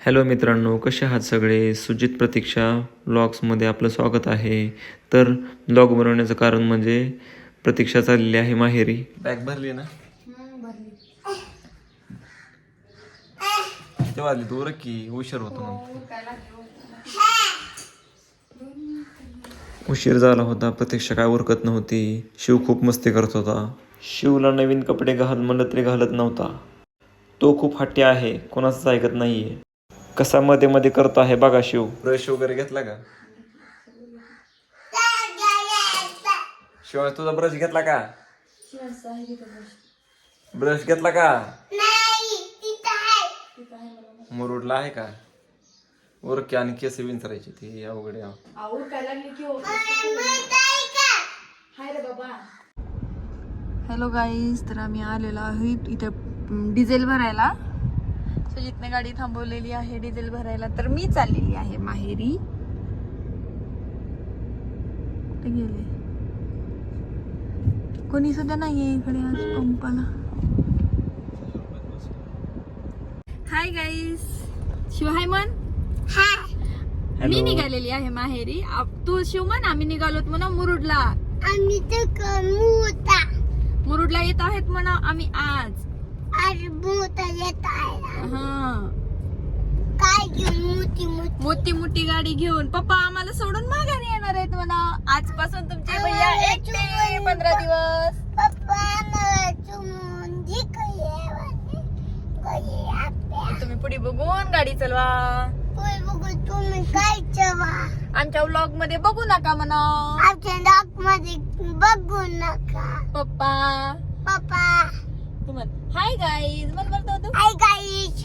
Hello मित्रांनो कसे आहात सगळे? सुजित प्रतीक्षा ब्लॉग्समध्ये आपलं स्वागत आहे. तर ब्लॉग बनवण्याचं कारण म्हणजे प्रतीक्षा चाललेली आहे माहेरी. बॅग भरली ना? किती वाजली तू की उशीर होतो उशीर झाला होता प्रतीक्षा काय उरकत नव्हती. शिव खूप मस्ती करत होता. शिवला नवीन कपडे घाल म्हणलं तरी घालत नव्हता. तो खूप हट्टी आहे कोणाचंच ऐकत नाहीये. कसा मध्ये मध्ये करतो आहे बघा शिव. ब्रश वगैरे घेतला का? शिव तुझा ब्रश घेतला का? ब्रश घेतला का? मुरुडला आहे का? उरके आणि केस विंचरायची ती अवघड. हॅलो गाईज तर आम्ही आलेलो आहोत इथं डिझेल भरायला. सुजितने गाडी थांबवलेली आहे डिझेल भरायला तर मी चाललेली आहे माहेरी. गेले? कोणी सुद्धा नाहीये इकडे आज पंपाला. हाय गाईज शिव हाय मन. मी. निघालेली आहे माहेरी. तू शिव म्हण आम्ही निघालोत म्हणा मुरुडला. आम्ही मुरुडला येत आहेत म्हणा आम्ही आज. आज येत आहे हा. काय घेऊन मोठी मोठी? मोठी मोठी गाडी घेऊन. पप्पा आम्हाला सोडून माघारी येणार आहेत म्हणा. आजपासून तुमचे भैया एकटे पंधरा दिवस. पप्पा मला चुमून जिकडे तुम्ही पुढे बघून गाडी चालवा. बघू तुम्ही काय चवा? आमच्या व्लॉगमध्ये बघू नका म्हणा. आमच्या डॉकमध्ये बघू नका. पप्पा. पप्पा. तू म्हण हाय गाईज म्हण म्हणतो तू हाय गाईज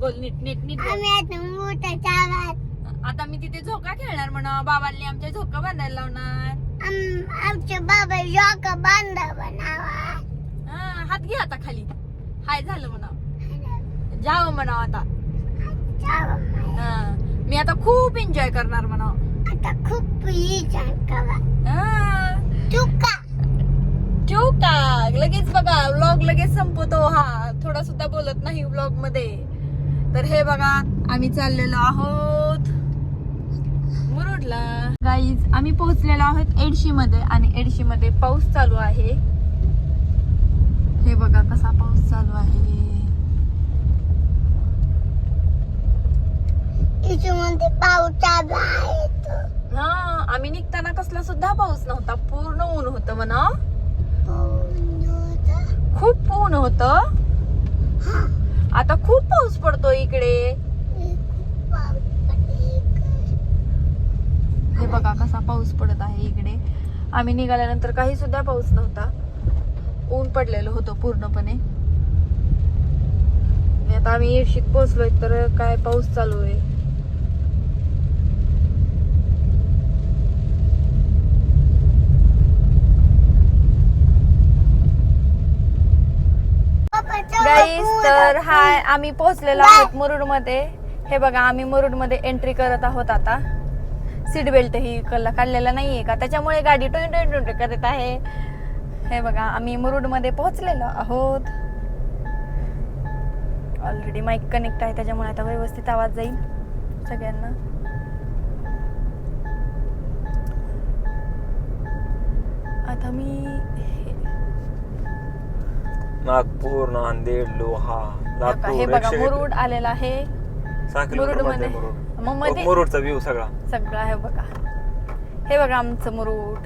बोल नीट नीट नीट बोल. आम्ही आता मोठा चावात आता मी तिथे झोका खेळणार म्हणा. बाबांनी आमच्या झोका बांधायला लावणार. आम- आमच्या बाबा जॉक बांधा बनावा हा, हात घे आता खाली. हाय झालं म्हणा जावं म्हणा आता. हा, मी आता खूप एन्जॉय करणार म्हणा आता खूप छान कवा हा. तू का ठेवू का लगेच बघा व्लॉग लगेच संपवतो हा थोडा सुद्धा बोलत नाही व्लॉगमध्ये. तर हे बघा आम्ही चाललेलो आहोत मुरुडला. गाईज आम्ही पोहोचलेलो आहोत एडशी मध्ये आणि एडशी मध्ये पाऊस चालू आहे. हे बघा कसा पाऊस चालू आहे. इथमध्ये पाऊस चालू आहे तो. हा आम्ही निघताना कसला सुद्धा पाऊस नव्हता. पूर्ण ऊन होतं म्हणा. खूप ऊन होतं. आता खूप पाऊस पडतो इकडे. इकडे. हे बघा कसा पाऊस पडत आहे इकडे. आम्ही निघाल्यानंतर काही सुद्धा पाऊस नव्हता. ऊन पडलेलं होतं पूर्णपणे. आता आम्ही येडशीत पोहोचलोय तर काय पाऊस चालू आहे? गाईस तर. हाय आम्ही पोहोचलेलो आहोत मुरुडमध्ये हे बघा आम्ही मुरुडमध्ये एंट्री करत आहोत आता. सीट बेल्ट ही कल्ला काढलेला नाहीये का? त्याच्यामुळे गाडी टोय टोय टोय करत आहे. हे बघा आम्ही मुरुडमध्ये पोहोचलेलो आहोत. ऑलरेडी माईक कनेक्ट आहे त्याच्यामुळे आता व्यवस्थित आवाज जाईल सगळ्यांना. आता मी नागपूर नांदेड लोहा लातूर हे बघा एकशे- मुरुड आलेला आहे. सहा किलोमीटर मुरुडमध्ये. मध्ये मुरुड. मग मध्ये- मुरुडचा व्ह्यू सगळा. सगळं आहे बघा. हे बघा आमचं मुरुड.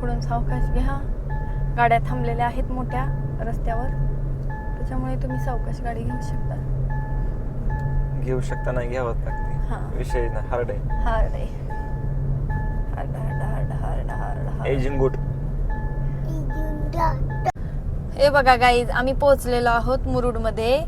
पुढून सावकाश घ्या. गाड्या थांबलेल्या आहेत मोठ्या रस्त्यावर. त्याच्यामुळे तुम्ही सावकाश गाडी घेऊ शकता. घेऊ शकता नाही घ्यावं हा. लागते विषय हार्ड आहे. हार्ड आहे. Hard hard hard hard hard hard edging good. हे बघा गाईज आम्ही पोहोचलेलो आहोत मुरुडमध्ये.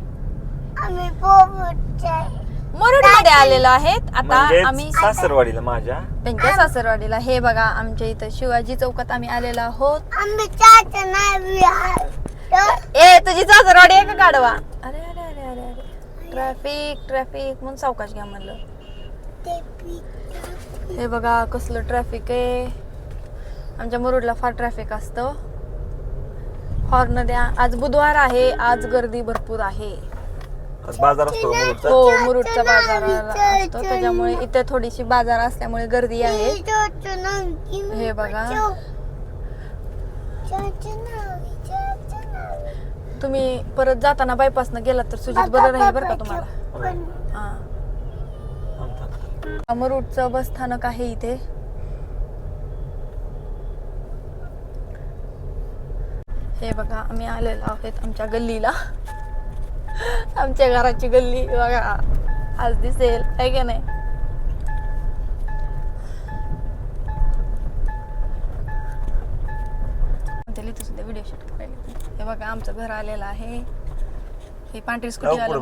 मुरुडमध्ये आलेलो आहेत. आता आम्ही सासरवाडीला माझ्या. त्यांच्या सासरवाडीला. हे बघा आमच्या इथं शिवाजी चौकात आम्ही आलेलो आहोत. आम्ही चाचा नाही आहे. तर ए तुझी सासरवाडी आहे का गाडवा ट्रॅफिक ट्रॅफिक म्हणून सावकाश घ्या म्हणलं. हे बघा कसलं ट्रॅफिक आहे. आमच्या मुरुडला फार ट्रॅफिक असतं. हॉर्न द्या. आज बुधवार आहे. आज गर्दी भरपूर आहे. आज बाजार असतो मुरुडचा. हो मुरुडचा बाजार असतो. त्याच्यामुळे इथे थोडीशी बाजार असल्यामुळे गर्दी आहे. हे बघा. तुम्ही परत जाताना बायपासनं गेलात तर सुजित बरं राहील बरं का तुम्हाला? हा. मुरुडचं बस स्थानक आहे इथे. हे बघा आम्ही आलेलो आहोत आमच्या गल्लीला. आमच्या घराची गल्ली बघा. आज दिसेल आहे का नाही? व्हिडिओ शूट करायला हे बघा आमचं घर आलेलं आहे हे पांढरी स्कूटी.